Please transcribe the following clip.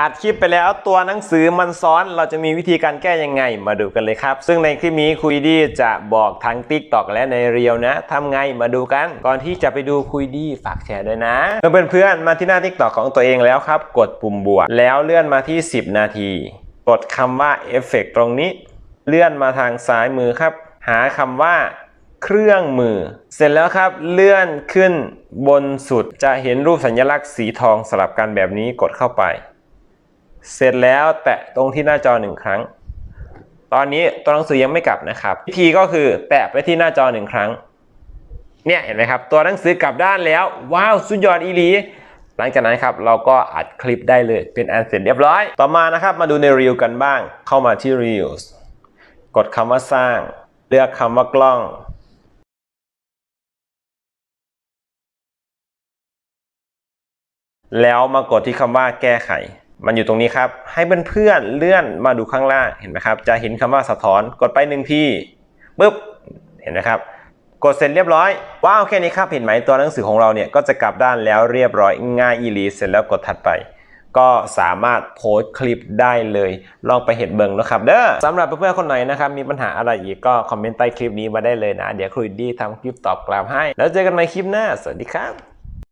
อัดคลิปไปแล้วตัวหนังสือมันซ้อนเราจะมีวิธีการแก้ยังไงมาดูกันเลยครับ ซึ่งในคลิปนี้คุยดีจะบอกทั้ง Tik t o อกและในเรียวนะทำไงมาดูกัน ก่อนที่จะไปดูคุยดีฝากแชร์ด้วยนะเพื่อนเพื่อนมาที่หน้า Tik t o อกของตัวเองแล้วครับ กดปุ่มบวก แล้วเลื่อนมาที่ 10 นาที กดคำว่าเอฟเฟกตรงนี้ เลื่อนมาทางซ้ายมือครับ หาคำว่าเครื่องมือ เสร็จแล้วครับเลื่อนขึ้นบนสุดจะเห็นรูปสัญลักษณ์สีทองสลับกันแบบนี้กดเข้าไป เสร็จแล้วแตะตรงที่หน้าจอหนึ่งครั้ง ตอนนี้ตัวหนังสือยังไม่กลับนะครับ วิธีก็คือแตะไปที่หน้าจอหนึ่งครั้ง เนี่ยเห็นไหมครับ ตัวหนังสือกลับด้านแล้ว ว้าว สุดยอดอีหลีหลังจากนั้นครับเราก็อัดคลิปได้เลยเป็นอันเสร็จเรียบร้อย ต่อมานะครับมาดูใน Reel กันบ้าง เข้ามาที่ Reels กดคำว่าสร้าง เลือกคำว่ากล้อง แล้วมากดที่คำว่าแก้ไข มันอยู่ตรงนี้ครับ ให้เพื่อนๆเลื่อนมาดูข้างล่างเห็นไหมครับ จะเห็นคำว่าสะท้อนกดไปหนึ่งทีปุ๊บเห็นไหมครับ กดเสร็จเรียบร้อย ว้าวแค่นี้ครับ เห็นไหมตัวหนังสือของเราเนี่ยก็จะกลับด้านแล้วเรียบร้อยง่ายอีลีเสร็จแล้วกดถัดไป ก็สามารถโพสต์คลิปได้เลย ลองไปเห็นเบิ่งนะครับเด้อสำหรับเพื่อนๆคนไหนนะครับ มีปัญหาอะไรอีกก็คอมเมนต์ใต้คลิปนี้มาได้เลยนะ เดี๋ยวครูดีทำคลิปตอบกลับให้ แล้วเจอกันใหม่คลิปหน้า สวัสดีครับ